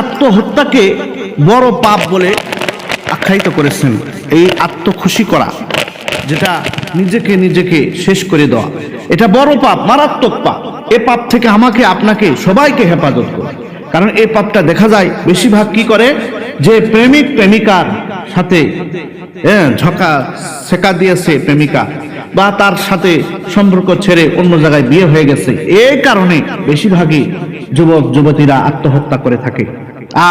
আত্মহত্যাকে বড় পাপ বলে আখ্যায়িত করেছেন। এই আত্মখুশি করা যেটা নিজেকে নিজেকে শেষ করে দেওয়া এটা বড় পাপ মারাত্মক পাপ। এ পাপ থেকে আমাকে আপনাকে সবাইকে হেফাজত করে কারণ এই পাপটা দেখা যায় বেশিরভাগ কি করে? যে প্রেমিক প্রেমিকার সাথে হ্যাঁ, ঝকা শেখা দিয়েছে প্রেমিকা। বা তার সাথে সম্পর্ক ছেড়ে অন্য জায়গায় বিয়ে হয়ে গেছে। এই কারণে বেশিরভাগই যুবক, যুবতীরা আত্মহত্যা করে থাকে।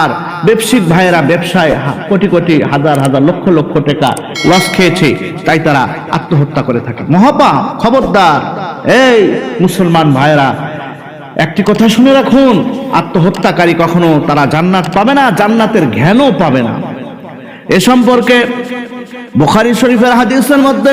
আর ব্যবসায়িক ভাইয়েরা ব্যবসায় কোটি কোটি, হাজার হাজার, লক্ষ লক্ষ টাকা লস খেয়েছে, তাই তারা আত্মহত্যা করে থাকে। মহাপা খবরদার, এই মুসলমান ভাইয়েরা, একটি কথা শুনে রাখুন, আত্মহত্যাকারী কখনো তারা জান্নাত পাবে না, জান্নাতের জ্ঞানও পাবে না। এ সম্পর্কে বুখারী শরীফের হাদিসের মধ্যে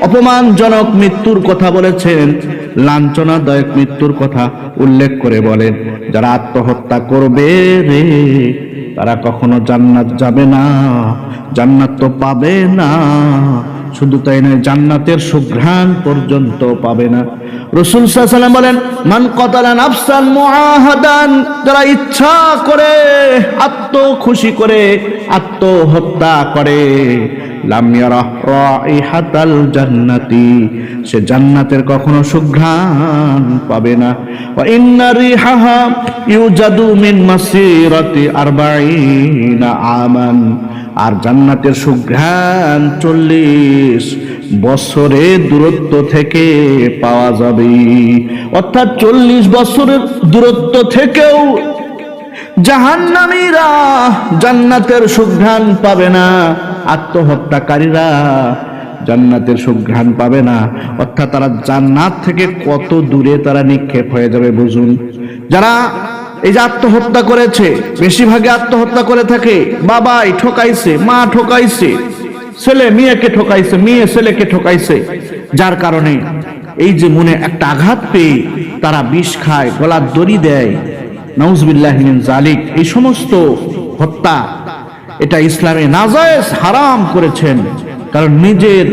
অপমানজনক মৃত্যুর কথা বলেছেন, লাঞ্ছনাদায়ক মৃত্যুর কথা উল্লেখ করে বলেন, যারা আত্মহত্যা করবে রে, তারা কখনো জান্নাত যাবে না, জান্নাত তো পাবে না, শুধু তাই নয়, জান্নাতের সুঘ্রাণ পর্যন্ত পাবে না। রসুল সাল্লাম বলেন, মান কতালা নাফসান মুআহাদান, যারা ইচ্ছা করে আত্ম খুশি করে, আত্মহত্যা করে লাম ইয়ারা জান্নাতি, সে জান্নাতের কখনো সুঘ্রাণ পাবে না। ওয়া ইন্না রিহাহা ইউজাদু মিন মাসিরাতি আরবাঈনা আমান, আর জান্নাতের সুঘ্রাণ চল্লিশ বছরের দূরত্ব থেকে পাওয়া যাবে। অর্থাৎ চল্লিশ বছরের দূরত্ব থেকেও জাহান্নামীরা জান্নাতের সুঘ্রাণ পাবে না। আত্মহত্যাকারীরা জান্নাতের সুঘ্রাণ পাবে না। অর্থাৎ তারা জান্নাত থেকে কত দূরে তারা নিক্ষেপ হয়ে যাবে বুঝুন। যারা এই যে আত্মহত্যা করেছে বেশিরভাগে আত্মহত্যা করে থাকে, বাবাই ঠকাইছে, মা ঠকাইছে, ছেলে মেয়েকে ঠকাইছে, মেয়ে ছেলেকে ঠকাইছে। যার কারণে এই যে মনে একটা আঘাত পেয়ে তারা বিষ খায়, গলার দড়ি দেয়। নাউজবিল্লাহিন জালিক এই সমস্ত হত্যা এটা ইসলামে নাজায়েজ হারাম করেছেন। কারণ নিজের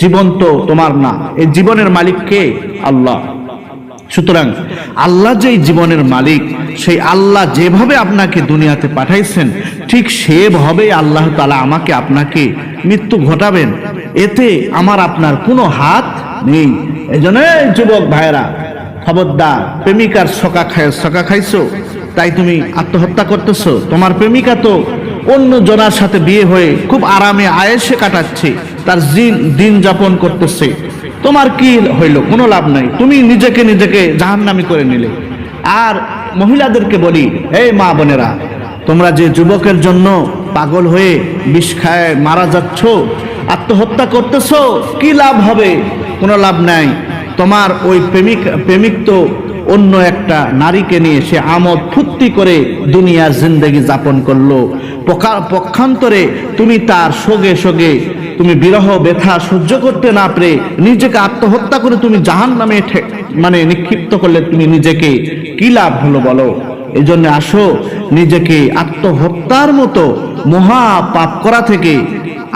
জীবন তো তোমার না। এই জীবনের মালিক কে? আল্লাহ। সুতরাং আল্লাহ যেই জীবনের মালিক, সেই আল্লাহ যেভাবে আপনাকে দুনিয়াতে পাঠাইছেন, ঠিক সেভাবে আল্লাহ তালা আমাকে আপনাকে মৃত্যু ঘটাবেন। এতে আমার আপনার কোনো হাত নেই। এই জন্য যুবক ভাইরা খবরদার, প্রেমিকার সকা খায় সকা খাইছো? তাই তুমি আত্মহত্যা করতেছ। তোমার প্রেমিকা তো অন্য জনার সাথে বিয়ে হয়ে খুব আরামে আয়েসে কাটাচ্ছে, তার দিন যাপন করতেছে। তোমার কি হইল? কোনো লাভ নাই। তুমি নিজেকে নিজেকে জাহান্নামি করে নিলে। আর মহিলাদেরকে বলি, এই মা বোনেরা, তোমরা যে যুবকের জন্য পাগল হয়ে বিষ খায়, মারা যাচ্ছ, আত্মহত্যা করতেছো, কি লাভ হবে? কোনো লাভ নাই। তোমার ওই প্রেমিক প্রেমিক তো অন্য একটা নারীকে নিয়ে সে আমোদ ফুর্তি করে দুনিয়ার জিন্দগি যাপন করল। পক্ষান্তরে তুমি তার সোগে সোগে তুমি বিরহ, ব্যথা সহ্য করতে না পেরে নিজেকে আত্মহত্যা করে তুমি জাহান নামে মানে নিক্ষিপ্ত করলে তুমি নিজেকে কি লাভ হলো বলো? এই জন্য আসো, নিজেকে আত্মহত্যার মতো মহা পাপ করা থেকে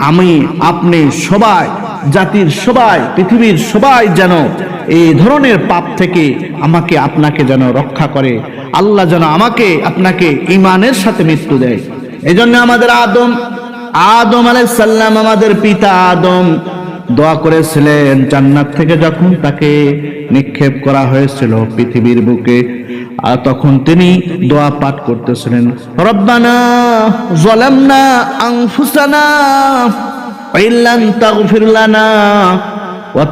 আমি আপনি সবাই, জাতির সবাই, পৃথিবীর সবাই যেন এই ধরনের পাপ থেকে আমাকে আপনাকে যেন রক্ষা করে। আল্লাহ যেন আমাকে আপনাকে ইমানের সাথে মৃত্যু দেয়। এই জন্য আমাদের আদম আদম আলাইসাল্লাম আমাদের পিতা আদম দোয়া করেছিলেন, জান্নাত থেকে যখন তাকে নিক্ষেপ করা হয়েছিল পৃথিবীর বুকে আর তখন তিনি দোয়া পাঠ করতেছিলেন, রব্বানা জলামনা আনফুসানা, ইল্লান তাগফির লানা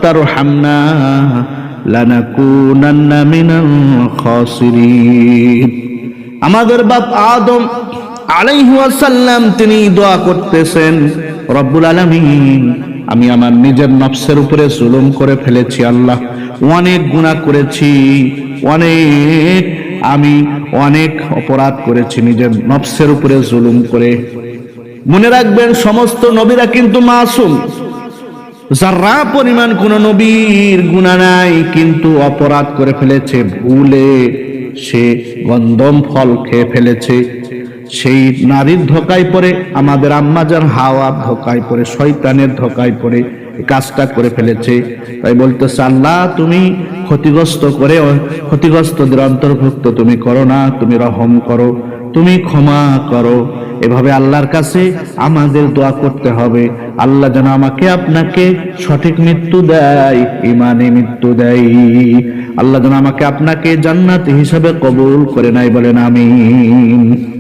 তারহামনা লানাকুনান্না মিনাল খাসিরিন আমাদের বাপ আদম আলাইহাসাল্লাম তিনি দোয়া করতেছেন, রব্বুল আলামিন, আমি আমার নিজের নফসের উপরে জুলুম করে ফেলেছি আল্লাহ, অনেক গুনাহ করেছি, অনেক, আমি অনেক অপরাধ করেছি নিজের নফসের উপরে জুলুম করে। মনে রাখবেন, সমস্ত নবীরা কিন্তু মাসুম। যারা পরিমাণ কোন নবীর গুণা নাই, কিন্তু অপরাধ করে ফেলেছে, ভুলে সে গন্ধম ফল খেয়ে ফেলেছে। সেই নারীর ধোকায় পড়ে, আমাদের আম্মাজার হাওয়া ধোকায় পড়ে, শয়তানের ধোকায় পড়ে কাজটা করে ফেলেছে। তাই বলতেছে, আল্লাহ, তুমি ক্ষতিগ্রস্ত করে, ক্ষতিগ্রস্তদের অন্তর্ভুক্ত তুমি করো না, তুমি রহম করো, তুমি ক্ষমা করো। এভাবে আল্লাহর কাছে আমাদের দোয়া করতে হবে। আল্লাহ যেন আমাকে আপনাকে সঠিক মৃত্যু দেয় ইমানে মৃত্যু দেয়। আল্লাহ যেন আমাকে আপনাকে জান্নাত হিসাবে কবুল করে নাই বলেন, আমিন।